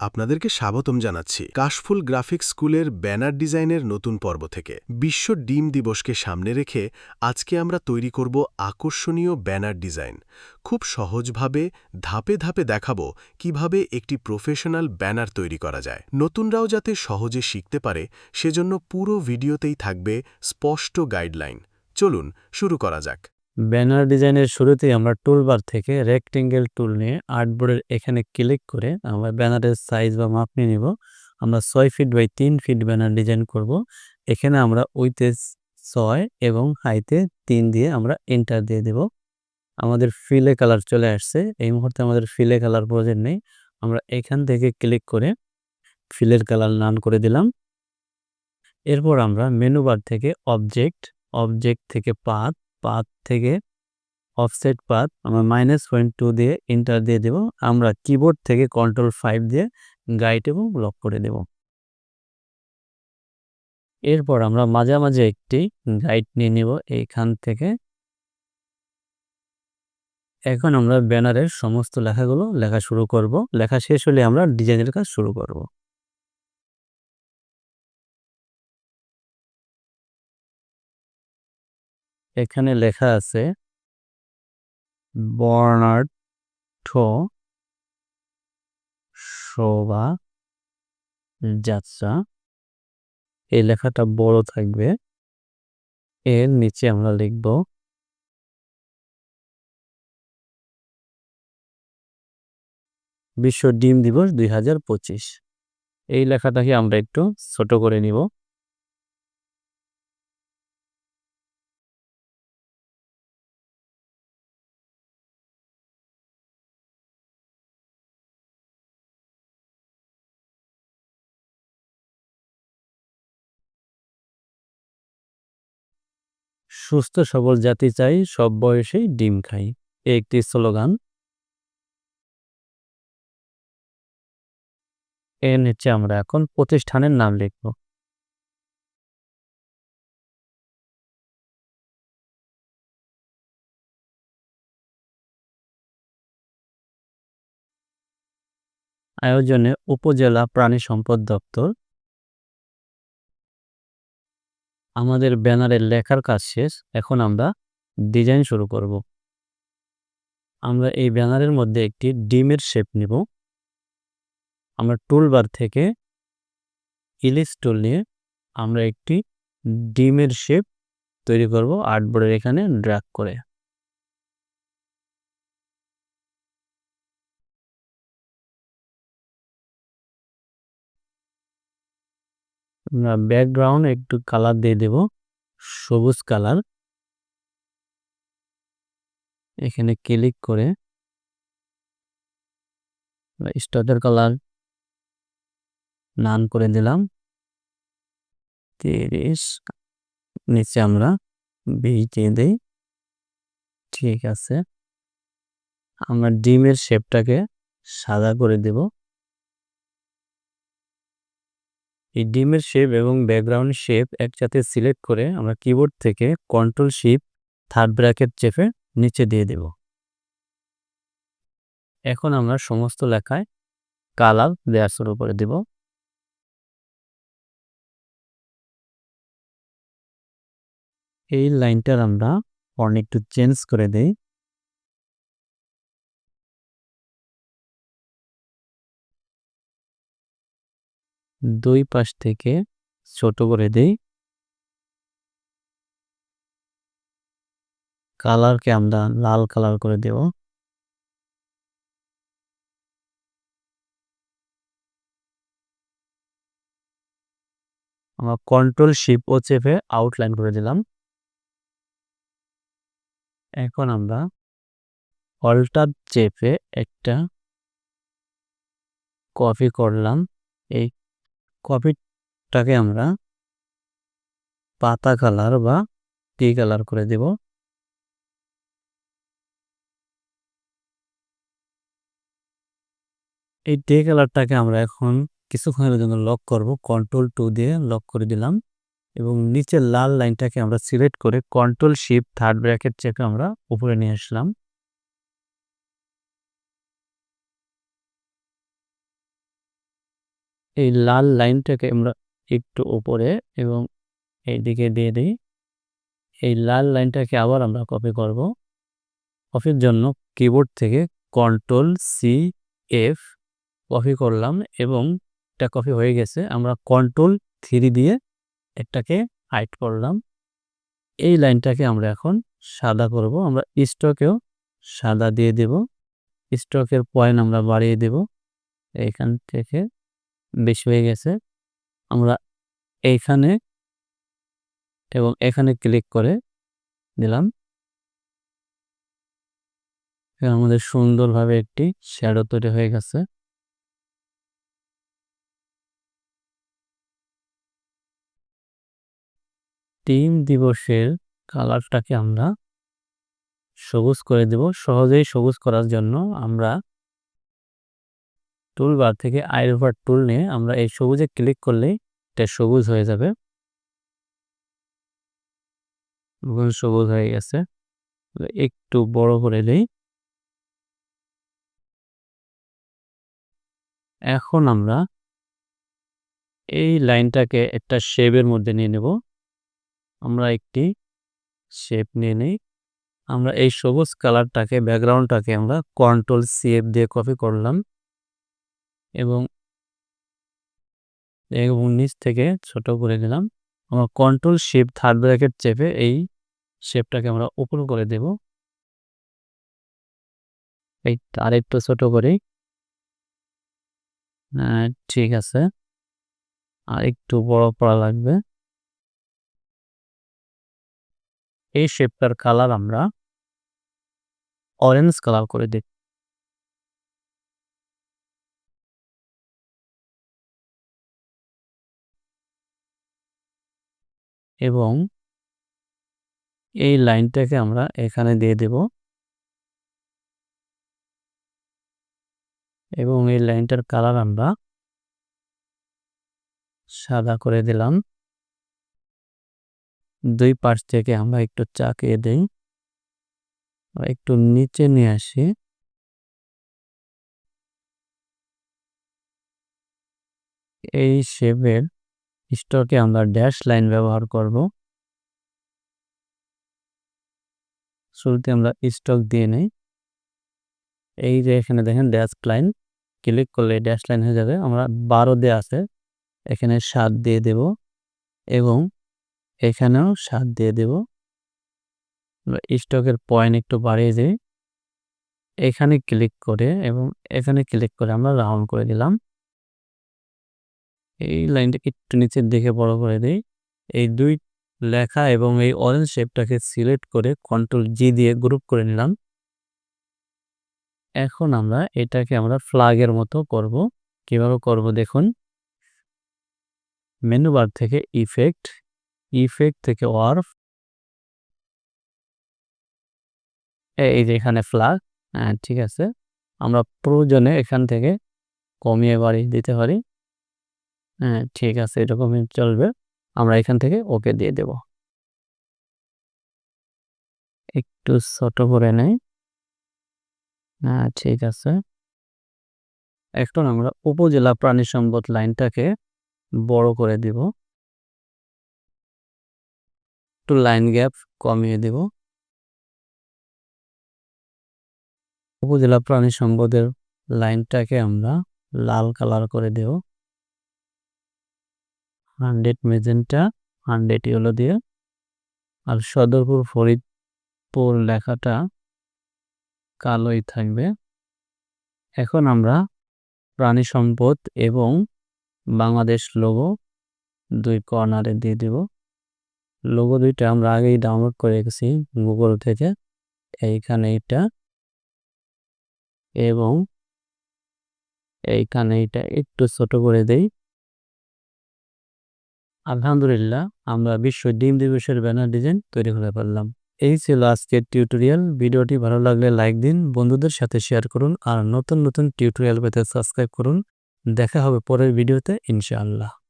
আপনাদেরকে স্বাগতম জানাচ্ছি কাশফুল গ্রাফিক্স স্কুলের ব্যানার ডিজাইনের নতুন পর্ব থেকে। বিশ্ব ডিম দিবসকে সামনে রেখে আজকে আমরা তৈরি করব আকর্ষণীয় ব্যানার ডিজাইন। খুব সহজভাবে ধাপে ধাপে দেখাবো কীভাবে একটি প্রফেশনাল ব্যানার তৈরি করা যায়। নতুনরাও যাতে সহজে শিখতে পারে, সেজন্য পুরো ভিডিওতেই থাকবে স্পষ্ট গাইডলাইন। চলুন, শুরু করা যাক। ব্যানার ডিজাইনের শুরুতেই আমরা টুলবার থেকে রেক্টেঙ্গেল টুল নিয়ে আর্টবোর্ডের এখানে ক্লিক করে আমরা ব্যানারের সাইজ বা মাপ নিয়ে নিব। আমরা ছয় ফিট বাই তিন ফিট ব্যানার ডিজাইন করব। এখানে আমরা উইতে ছয় এবং হাইতে তিন দিয়ে আমরা এন্টার দিয়ে দেব। আমাদের ফিলে কালার চলে আসছে। এই মুহূর্তে আমাদের ফিলে কালার প্রয়োজন নেই। আমরা এখান থেকে ক্লিক করে ফিলের কালার নান করে দিলাম। এরপর আমরা মেনু বার থেকে অবজেক্ট অবজেক্ট থেকে পাথ পাথ থেকে অফসেট পাথ আমরা মাইনাস পয়েন্ট টু দিয়ে ইন্টার দিয়ে দেব। আমরা কিবোর্ড থেকে কন্ট্রোল ফাইভ দিয়ে গাইড এবং লক করে দেব। এরপর আমরা মাঝামাঝি একটি গাইড নিয়ে নেব এইখান থেকে। এখন আমরা ব্যানারের সমস্ত লেখাগুলো লেখা শুরু করব। লেখা শেষ হলে আমরা ডিজাইনের কাজ শুরু করব। এখানে লেখা আছে, বর্ণাঢ্য শোভা যাত্রা। এই লেখাটা বড় থাকবে। এর নিচে আমরা লিখব, বিশ্ব ডিম দিবস দুই হাজার পঁচিশ। এই লেখাটাকে আমরা একটু ছোট করে নিব। সুস্থ সবল জাতি চাই, সব বয়সেই ডিম খাই। একটি স্লোগান। এর নিচে আমরা এখন প্রতিষ্ঠানের নাম লিখব। আয়োজনে উপজেলা প্রাণী সম্পদ দপ্তর আমাদের ব্যানারের লেখার কাজ শেষ, এখন আমরা ডিজাইন শুরু করব। আমরা এই ব্যানারের মধ্যে একটি ডিমের শেপ নিব। আমরা টুলবার থেকে ইলিশ টুল নিয়ে আমরা একটি ডিমের শেপ তৈরি করব আর্টবোর্ডের এখানে ড্র্যাগ করে। ব্যাকগ্রাউন্ড একটু কালার দিয়ে দেব। সবুজ কালার এখানে ক্লিক করে স্টার্টার কালার নান করে দিলাম। তিরিশ, নিচে আমরা দিয়ে দিই। ঠিক আছে। আমরা ডিমের শেপটাকে সাদা করে দেব। এই ডিমের শেপ এবং ব্যাকগ্রাউন্ড শেপ একসাথে সিলেক্ট করে আমরা কিবোর্ড থেকে কন্ট্রোল শিপ থার্ড ব্র্যাকেট চেপে নিচে দিয়ে দেব। এখন আমরা সমস্ত লেখায় কালার দেওয়া শুরু করে দেব। এই লাইনটার আমরা অনেক একটু চেঞ্জ করে দেই। দুই পাশ থেকে ছোট করে দেই। কালারকে আমরা লাল কালার করে দেব। আমরা কন্ট্রোল শিপ ও চেপে আউটলাইন করে দিলাম। এখন আমরা অল্টার চেপে একটা কপি করলাম। এই কপিটাকে আমরা পাতা কালার বা টি কালার করে দেব। এই টি কালারটাকে আমরা এখন কিছুক্ষণের জন্য লক করব, কন্ট্রোল টু দিয়ে লক করে দিলাম এবং নিচের লাল লাইনটাকে আমরা সিলেক্ট করে কন্ট্রোল শিপ থার্ড ব্র্যাকেট চেপে আমরা উপরে নিয়ে আসলাম। এই লাল লাইনটাকে আমরা একটু উপরে এবং এইদিকে দিয়ে দিই। এই লাল লাইনটাকে আবার আমরা কপি করব। কপির জন্য কিবোর্ড থেকে কন্ট্রোল সি এফ কপি করলাম এবং এটা কপি হয়ে গেছে। আমরা কন্ট্রোল থ্রি দিয়ে এটাকে হাইট করলাম। এই লাইনটাকে আমরা এখন সাদা করব। আমরা স্টকেও সাদা দিয়ে দেব। স্টকের পয়েন্ট আমরা বাড়িয়ে দেব। এইখান থেকে বেশি হয়ে গেছে। আমরা এইখানে এবং এখানে ক্লিক করে দিলাম। আমাদের সুন্দরভাবে একটি শ্যাডো তৈরি হয়ে গেছে। টিম দিবসের কালারটাকে আমরা সবুজ করে দেব। সহজেই সবুজ করার জন্য আমরা টুল বার থেকে আইরোভার টুল নিয়ে আমরা এই সবুজে ক্লিক করলেই এটা সবুজ হয়ে যাবে। সবুজ হয়ে গেছে। একটু বড় করে দেই। এখন আমরা এই লাইনটাকে একটা শেপের মধ্যে নিয়ে নেব। আমরা একটি শেপ নিয়ে নিই। আমরা এই সবুজ কালারটাকে ব্যাকগ্রাউন্ডটাকে আমরা কন্ট্রোল সিএফ দিয়ে কপি করলাম। এবং এবং নিচ থেকে ছোট করে দিলাম। আমরা কন্ট্রোল শেপ থার্ড ব্র্যাকেট চেপে এই শেপটাকে আমরা ওপেন করে দেব। এই আর একটু ছোট করে ঠিক আছে। আর একটু বড় করা লাগবে। এই শেপটার কালার আমরা অরেঞ্জ কালার করে দিই এবং এই লাইনটাকে আমরা এখানে দিয়ে দেব। এবং এই লাইনটার কালার আমরা সাদা করে দিলাম। দুই পাশ থেকে আমরা একটু চাকিয়ে দিই। একটু নিচে নিয়ে আসি। এই শেপের স্টকে আমরা ড্যাশ লাইন ব্যবহার করব। শুরুতে আমরা স্টক দিয়ে নেই। এই যে এখানে দেখেন ড্যাশ লাইন ক্লিক করলে ড্যাশ লাইন হয়ে যাবে। আমরা বারো দিয়ে আছে, এখানে সাত দিয়ে দেব এবং এখানেও সাত দিয়ে দেব। স্টকের পয়েন্ট একটু বাড়িয়ে দিই। এখানে ক্লিক করে এবং এখানে ক্লিক করে আমরা রাউন্ড করে দিলাম। এই লাইনটাকে একটু নিচের দিকে বড় করে দিই। এই দুই লেখা এবং এই অরেঞ্জ শেপটাকে সিলেক্ট করে কন্ট্রোল জি দিয়ে গ্রুপ করে নিলাম। এখন আমরা এটাকে আমরা ফ্ল্যাগের মতো করব। কীভাবে করব দেখুন। মেনু বার থেকে ইফেক্ট ইফেক্ট থেকে ওয়ার্ফ এই যে এখানে ফ্লাগ হ্যাঁ ঠিক আছে। আমরা প্রয়োজনে এখান থেকে কমিয়ে বাড়িয়ে দিতে পারি। হ্যাঁ ঠিক আছে, এরকমই চলবে। আমরা এখান থেকে ওকে দিয়ে দেব। একটু ছোট করে নেই। হ্যাঁ ঠিক আছে। এখন আমরা উপজেলা প্রাণী সম্পদ লাইনটাকে বড় করে দিব। একটু লাইন গ্যাপ কমিয়ে দেব। উপজেলা প্রাণী সম্পদের লাইনটাকে আমরা লাল কালার করে দেব। হান্ড্রেড মেজেন্টা, হান্ড্রেড ইয়েলো দিয়ে। আর সদরপুর ফরিদপুর লেখাটা কালোই থাকবে। এখন আমরা প্রাণী সম্পদ এবং বাংলাদেশ লোগো দুই কর্নারে দিয়ে দেব। লোগো দুইটা আমরা আগেই ডাউনলোড করে রেখেছি গুগল থেকে। এইখানে এটা এবং এইখানে এটা একটু ছোট করে দেই। আলহামদুলিল্লাহ, আমরা বিশ্ব ডিম দিবসের ব্যানার ডিজাইন তৈরি করে পারলাম এই ছিল আজকের টিউটোরিয়াল। ভিডিওটি ভালো লাগলে লাইক দিন, বন্ধুদের সাথে শেয়ার করুন, আর নতুন নতুন টিউটোরিয়াল পেতে সাবস্ক্রাইব করুন। দেখা হবে পরের ভিডিওতে, ইনশাআল্লাহ।